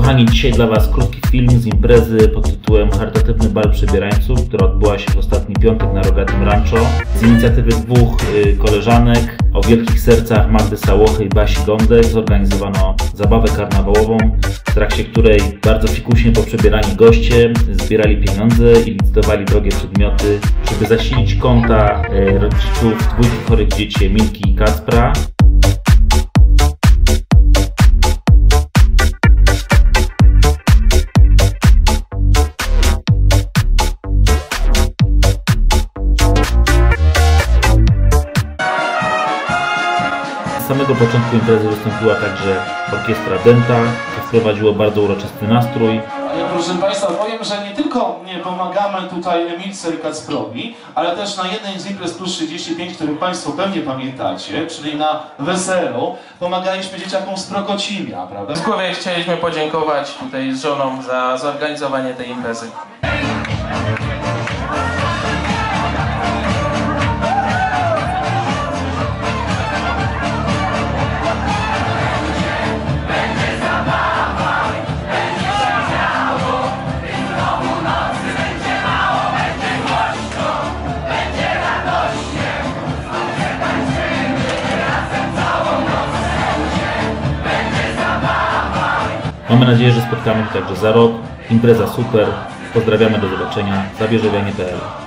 nami dzisiaj dla Was krótki film z imprezy pod tytułem Charytatywny Bal Przebierańców, która odbyła się w ostatni piątek na Rogatym Rancho. Z inicjatywy dwóch y, koleżanek o wielkich sercach Magdy Sałochy i Basi Gądek zorganizowano zabawę karnawałową, w trakcie której bardzo fikuśnie poprzebierani goście zbierali pieniądze i licytowali drogie przedmioty, żeby zasilić konta y, rodziców dwójki chorych dzieci Milki i Kacpra. Z samego początku imprezy wystąpiła także orkiestra Denta, co wprowadziło bardzo uroczysty nastrój. Ale proszę Państwa, powiem, że nie tylko nie pomagamy tutaj Emilce i Kacprowi, ale też na jednej z imprez plus 35, których Państwo pewnie pamiętacie, czyli na weselu, pomagaliśmy dzieciakom z Prokocimia, prawda? Z głowy chcieliśmy podziękować tutaj z żoną za zorganizowanie tej imprezy. Mamy nadzieję, że spotkamy się także za rok. Impreza super. Pozdrawiamy, do zobaczenia. Zabierzewianie.pl